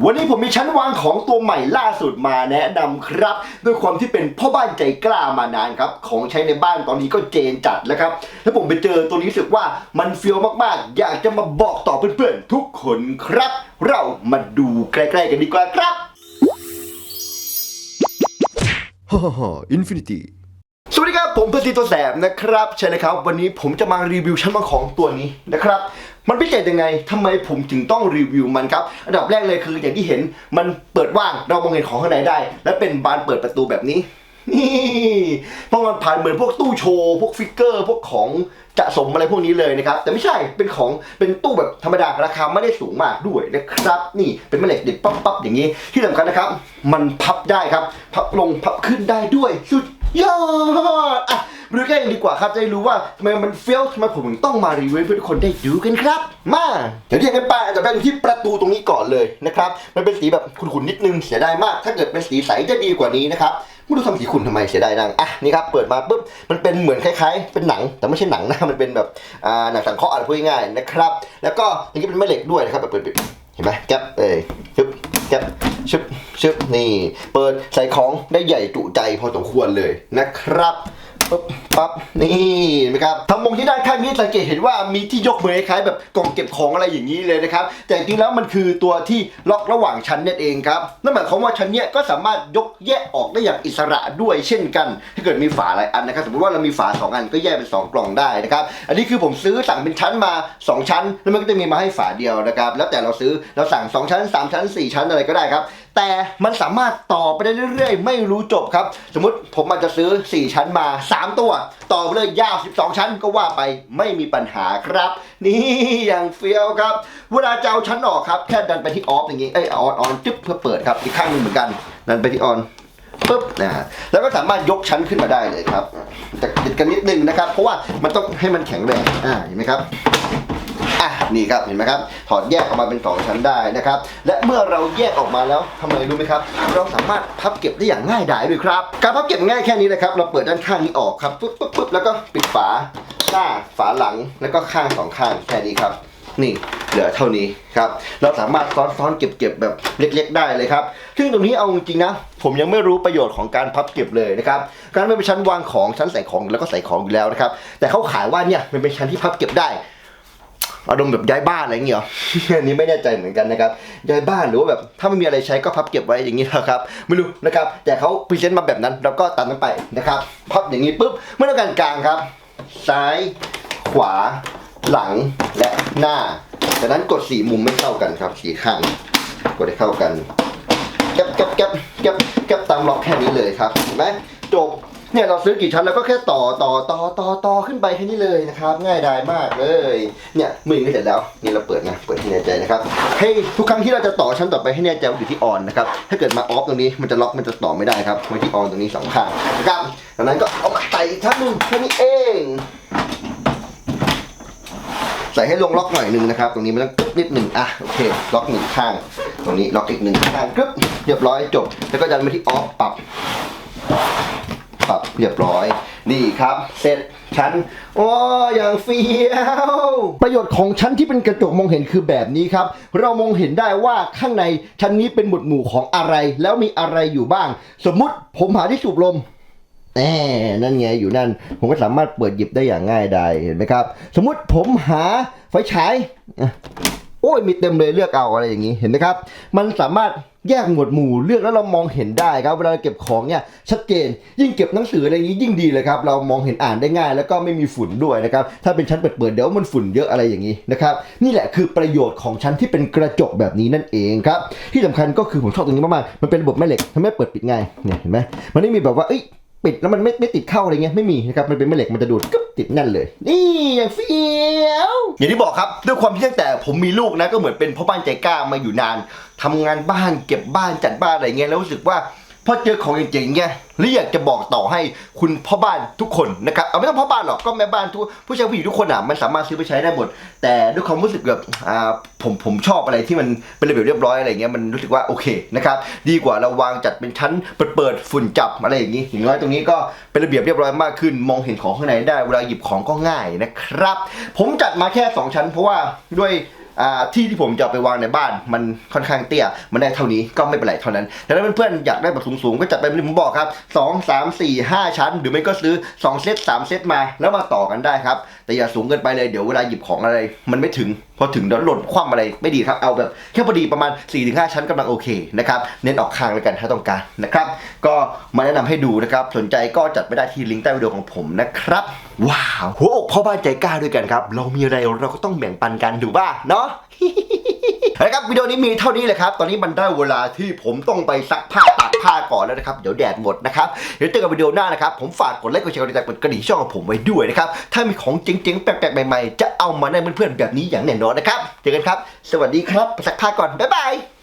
วันนี้ผมมีชั้นวางของตัวใหม่ล่าสุดมาแนะนำครับ ด้วยความที่เป็นพ่อบ้านใจกล้ามานานครับ ของใช้ในบ้านตอนนี้ก็เจนจัดแล้วครับ แล้วผมไปเจอตัวนี้รู้สึกว่ามันเฟี้ยวมากๆ อยากจะมาบอกต่อเพื่อนๆ ทุกคนครับ เรามาดูใกล้ๆกันดีกว่าครับฮ่าฮ่าฮ่าอินฟินิตี้สวัสดีครับ ผมเพื่อนซีตัวแสบนะครับ ใช่เลยครับ วันนี้ผมจะมารีวิวชั้นวางของตัวนี้นะครับ มันพิเศษยังไงทำไมผมถึงต้องรีวิวมันครับ อันดับแรกเลยคืออย่างที่เห็นมันเปิดว่างเรามองเห็นของข้างในได้ และเป็นบานเปิดประตูแบบนี้ นี่เพราะมันผ่านเหมือนพวกตู้โชว์ พวกฟิกเกอร์พวกของจะสมอะไรพวกนี้เลยนะครับ แต่ไม่ใช่เป็นของเป็นตู้แบบธรรมดาราคาไม่ได้สูงมากด้วยนะครับ นี่เป็นแม่เหล็กเด็ดปั๊บปั๊บอย่างนี้ ที่สำคัญนะครับ มันพับได้ครับ พับลงพับขึ้นได้ด้วยสุดยอดอะ มาดูใกล้กันดีกว่าครับจะได้รู้ว่าทำไมมันเฟี้ยวทำไมผมถึงต้องมารีวิวเพื่อทุกคนได้ดูกันครับ มาเดี๋ยวเรียกกันไปอันดับแรกที่ประตูตรงนี้ก่อนเลยนะครับมันเป็นสีแบบขุ่นๆนิดนึงเสียดายมาก ถ้าเกิดเป็นสีใสจะดีกว่านี้นะครับไม่รู้ทำสีขุ่นทำไมเสียดายนังอะนี่ครับเปิดมาปุ๊บมันเป็นเหมือนคล้ายๆ เป็นหนังแต่ไม่ใช่หนังนะมันเป็นแบบอ่าหนังสังเคราะห์อะไรพูดง่ายๆนะครับ แล้วก็อันนี้เป็นแม่เหล็กด้วยนะครับแบบเปิดเห็นไหมแก๊ปเอ้ยชึบแก๊ปชึบชึบนี่ เปิดใส่ของได้ใหญ่จุใจพอสมควรเลยนะครับ ปุ๊บปั๊บนี่นไหมครับทำมงที่ด้านข้างนี้สังเกตเห็นว่ามีที่ยกมือคล้ายแบบกล่องเก็บของอะไรอย่างนี้เลยนะครับ แต่จริงแล้วมันคือตัวที่ล็อกระหว่างชั้นนั่นเองครับนั่นหมายความว่าชั้นเนี้ยก็สามารถยกแยกออกได้อย่างอิสระด้วยเช่นกัน ถ้าเกิดมีฝาหลายอันนะครับสมมติว่าเรามีฝาสองอันก็แยกเป็นสองกล่องได้นะครับอันนี้คือผมซื้อสั่งเป็นชั้นมาสองชั้น แล้วมันก็จะมีมาให้ฝาเดียวนะครับแล้วแต่เราซื้อเราสั่งสองชั้นสามชั้นสี่ชั้นอะไรก็ได้ครับ แต่มันสามารถต่อไปได้เรื่อยๆ ไม่รู้จบครับ สมมติผมอาจจะซื้อ 4 ชั้นมา 3 ตัว ต่อไปเลยยาว 12 ชั้นก็ว่าไปไม่มีปัญหาครับ นี่อย่างเฟี้ยวครับ เวลาจะเอาชั้นออกครับ แค่ดันไปที่ออฟอย่างงี้ เอ้ยออนออนจึ๊บเพื่อเปิดครับ อีกข้างหนึงเหมือนกัน ดันไปที่ออนปุ๊บนะแล้วก็สามารถยกชั้นขึ้นมาได้เลยครับแต่ติดกันนิดนึงนะครับ เพราะว่ามันต้องให้มันแข็งแรงอ่าเห็นไหมครับ อะนี่ครับเห็นไหมครับถอดแยกออกมาเป็น 2 ชั้นได้นะครับ และเมื่อเราแยกออกมาแล้วทำไมรู้ไหมครับ เราสามารถพับเก็บได้อย่างง่ายดายด้วยครับ การพับเก็บง่ายแค่นี้นะครับ เราเปิดด้านข้างนี้ออกครับปุ๊บปุ๊บปุ๊บแล้วก็ปิดฝาหน้าฝาหลังแล้วก็ข้างสองข้างแค่นี้ครับ นี่เหลือเท่านี้ครับ เราสามารถซ้อนๆเก็บเก็บแบบเล็ก ๆ ได้เลยครับ ซึ่งตรงนี้เอาจริงๆนะ ผมยังไม่รู้ประโยชน์ของการพับเก็บเลยนะครับ การไม่เป็นชั้นวางของชั้นใส่ของแล้วก็ใส่ของอยู่แล้วนะครับ แต่เขาขายว่าเนี่ยมันเป็นชั้นที่พับเก็บได้ อารมณ์แบบย้ายบ้านอะไรอย่างเงี้ยเหรออันนี้ไม่แน่ใจเหมือนกันนะครับย้ายบ้านหรือว่าแบบถ้าไม่มีอะไรใช้ก็พับเก็บไว้อย่างนี้นะครับไม่รู้นะครับแต่เขาพรีเซนต์มาแบบนั้นเราก็ตามนั้นไปนะครับพับอย่างนี้ปุ๊บเมื่อต้องการกลางครับ ซ้าย ขวา หลังและหน้าจากนั้นกดสีมุมไม่เท่ากันครับสีข้างกดให้เข้ากันแก็บแก็บแก็บแก็บแก็บตามล็อกแค่นี้เลยครับเห็นไหมจบ เนี่ยเราซื้อกี่ชั้นเราก็แค่ต่อต่อต่อต่อต่อขึ้นไปแค่นี้เลยนะครับ ง่ายดายมากเลยเนี่ยมือก็เสร็จแล้วนี่เราเปิดนะเปิดให้แน่ใจนะครับให้ทุกครั้งที่เราจะต่อชั้นต่อไปให้แน่ใจว่าอยู่ที่ออนนะครับถ้าเกิดมาออฟตรงนี้มันจะล็อกมันจะต่อไม่ได้ครับไว้ที่ออนตรงนี้สองข้างนะครับจากนั้นก็เอามาใส่อีกชั้นหนึงแค่นี้เองใส่ให้ลงล็อกหน่อยหนึ่งนะครับ ตรงนี้มันต้องกึ๊บนิดหนึ่งอะโอเค ล็อกหนึ่งข้าง ตรงนี้ล็อกอีกหนึ่งข้างกึ๊บเรียบร้อยจบ แล้วก็ดันไปที่ออฟปรับ ปรับเรียบร้อย นี่ครับ เสร็จชั้นโอ้อย่างเฟี้ยวประโยชน์ของชั้นที่เป็นกระจกมองเห็นคือแบบนี้ครับ เรามองเห็นได้ว่าข้างในชั้นนี้เป็นหมวดหมู่ของอะไร แล้วมีอะไรอยู่บ้าง สมมุติผมหาที่สูบลมแน่นั่นไงอยู่นั่น ผมก็สามารถเปิดหยิบได้อย่างง่ายดายเห็นไหมครับ สมมุติผมหาไฟฉาย โอ้ยมีเต็มเลยเลือกเอาอะไรอย่างนี้เห็นไหมครับ มันสามารถแยกหมวดหมู่เลือกแล้วเรามองเห็นได้ครับ เวลาเก็บของเนี่ยชัดเจนยิ่งเก็บหนังสืออะไรอย่างนี้ยิ่งดีเลยครับ เรามองเห็นอ่านได้ง่าย แล้วก็ไม่มีฝุ่นด้วยนะครับถ้าเป็นชั้นเปิดๆเดี๋ยวมันฝุ่นเยอะอะไรอย่างนี้นะครับนี่แหละคือประโยชน์ของชั้นที่เป็นกระจกแบบนี้นั่นเองครับที่สำคัญก็คือผมชอบตรงนี้มากๆมันเป็นระบบแม่เหล็กทำให้เปิดปิดง่ายเนี่ยเห็นไหมมันไม่มีแบบว่าเอ้ย ปิดแล้วมันไม่ไม่ติดเข้าอะไรเงี้ยไม่มีนะครับมันเป็นแม่เหล็กมันจะดูดกึ๊บติดแน่นเลย นี่อย่างเฟี้ยวอย่างที่บอกครับด้วยความที่ตั้งแต่ผมมีลูกนะก็เหมือนเป็นพ่อบ้านใจกล้ามาอยู่นานทำงานบ้านเก็บบ้านจัดบ้านอะไรเงี้ยแล้วรู้สึกว่า พอเจอของเจ๋งๆเงี้ยหรืออยากจะบอกต่อให้คุณพ่อบ้านทุกคนนะครับเอาไม่ต้องพ่อบ้านหรอกก็แม่บ้านทุกผู้ชายผู้หญิงทุกคนอะมันสามารถซื้อไปใช้ได้หมด แต่ด้วยความรู้สึกแบบอ่าผมผมชอบอะไรที่มันเป็นระเบียบเรียบร้อยอะไรเงี้ยมันรู้สึกว่าโอเคนะครับดีกว่าเราวางจัดเป็นชั้นเปิดเปิดฝุ่นจับอะไรอย่างนี้อย่างน้อยตรงนี้ก็เป็นระเบียบเรียบร้อยมากขึ้น มองเห็นของข้างในได้เวลาหยิบของก็ง่ายนะครับ ผมจัดมาแค่ 2 ชั้น เพราะว่าด้วย ที่ที่ผมจะเอาไปวางในบ้านมันค่อนข้างเตี้ย มันได้เท่านี้ก็ไม่เป็นไรเท่านั้น แต่ถ้าเพื่อนๆอยากได้แบบสูงๆ ก็จัดไปเหมือนที่ผมบอกครับ 2 3 4 5 ชั้น หรือไม่ก็ซื้อ 2 เซต3 เซตมา แล้วมาต่อกันได้ครับ แต่อย่าสูงเกินไปเลยเดี๋ยวเวลาหยิบของอะไร มันไม่ถึง อถึงเดี๋ยวหล่นคว่ำอะไรไม่ดีครับ เอาแบบแค่พอดีประมาณ 4-5 ชั้นกำลังโอเคนะครับ เน้นออกข้างแล้วกันถ้าต้องการนะครับ ก็มาแนะนำให้ดูนะครับ สนใจก็จัดไปได้ที่ลิงก์ใต้วิดีโอของผมนะครับ ว้าว หัวอกพ่อบ้านใจกล้าด้วยกันครับ เรามีอะไรเราก็ต้องแบ่งปันกันถูกป่ะเนาะนะครับวิดีโอนี้มีเท่านี้เลยครับ ตอนนี้มันได้เวลาที่ผมต้องไปซักผ้า พาก่อนแล้วนะครับ เดี๋ยวแดดหมดนะครับ เดี๋ยวเจอกันวิดีโอหน้านะครับ ผมฝากกดไลค์กดแชร์กดติดตามกดกระดิ่งช่องของผมไว้ด้วยนะครับ ถ้ามีของเจ๋งๆ แปลกๆ ใหม่ๆ จะเอามาให้เพื่อนๆแบบนี้อย่างแน่นอนนะครับ เจอกันครับ สวัสดีครับสักผ้าก่อน บ๊ายบาย